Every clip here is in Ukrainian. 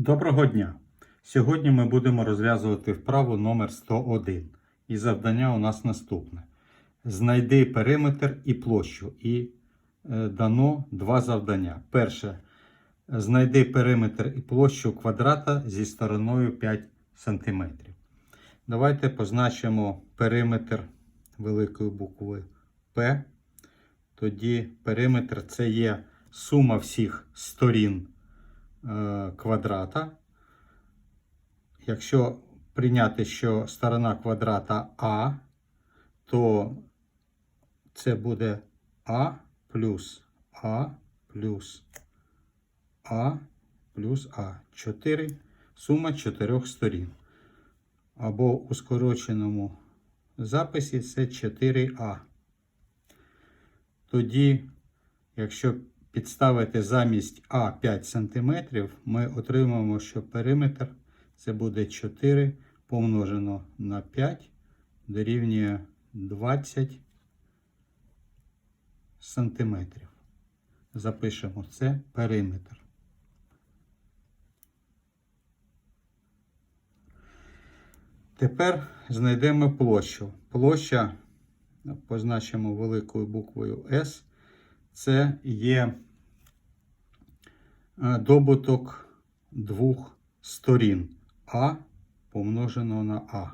Доброго дня! Сьогодні ми будемо розв'язувати вправу номер 101. І завдання у нас наступне: знайди периметр і площу. І е, дано два завдання. Перше. Знайди периметр і площу квадрата зі стороною 5 см. Давайте позначимо периметр великою буквою П. Тоді периметр це є сума всіх сторін квадрата. Якщо прийняти, що сторона квадрата А, то це буде А плюс А плюс А плюс А. 4. Сума чотирьох сторін. Або у скороченому записі це 4А. Тоді, якщо підставити замість А 5 см, ми отримаємо, що периметр це буде 4 помножено на 5 дорівнює 20 см. Запишемо це периметр. Тепер знайдемо площу. Площа позначимо великою буквою S. Це є добуток двох сторін А помножено на А.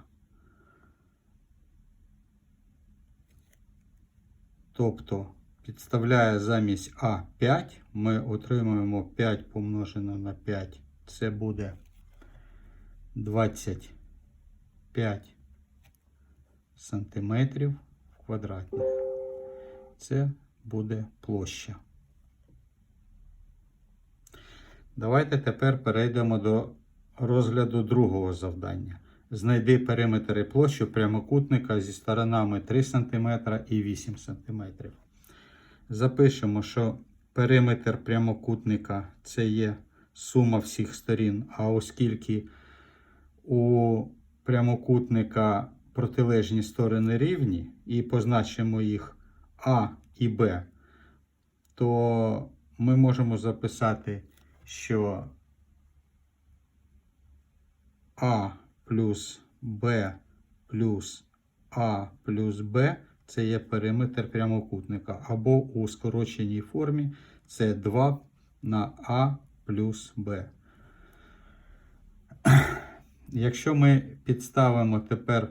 Тобто підставляє замість А 5, ми отримуємо 5 помножено на 5. Це буде 25 сантиметрів квадратних. Це буде площа. Давайте тепер перейдемо до розгляду другого завдання. Знайди периметр і площу прямокутника зі сторонами 3 см і 8 см. Запишемо, що периметр прямокутника це є сума всіх сторін, а оскільки у прямокутника протилежні сторони рівні і позначимо їх А і Б, то ми можемо записати, що А плюс Б плюс А плюс Б це є периметр прямокутника, або у скороченій формі це 2 на А плюс Б. Якщо ми підставимо тепер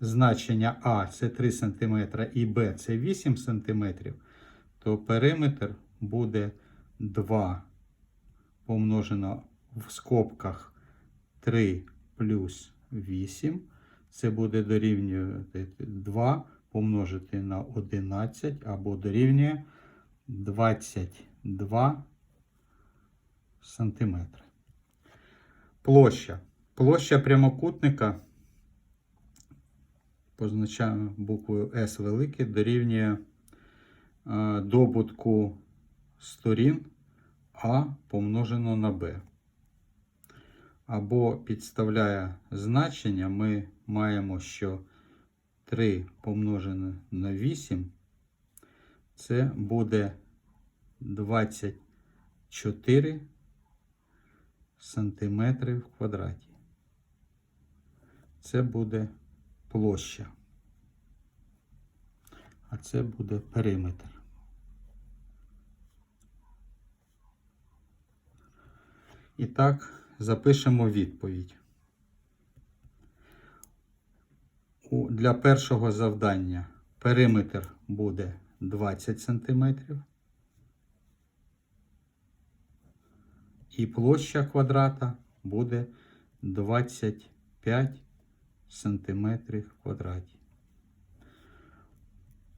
значення А це 3 см і Б це 8 см, то периметр буде 2 помножено в скобках 3 плюс 8. Це буде дорівнювати 2 помножити на 11 або дорівнює 22 сантиметри. Площа. Площа прямокутника позначаємо буквою S велике, дорівнює е, добутку сторін А помножено на Б. Або підставляє значення, ми маємо, що 3 помножене на 8 це буде 24 сантиметри в квадраті. Це буде площа. А це буде периметр. І так, запишемо відповідь. Для першого завдання периметр буде 20 см. І площа квадрата буде 25 сантиметрів в квадраті.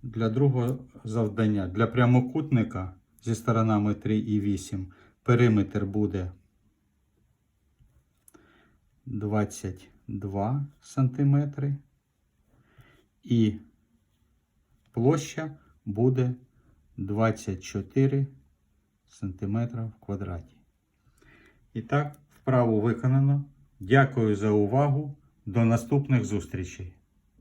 Для другого завдання, для прямокутника зі сторонами 3 і 8 периметр буде 22 сантиметри і площа буде 24 сантиметра в квадраті. І так, вправу виконано. Дякую за увагу. До наступних зустрічей!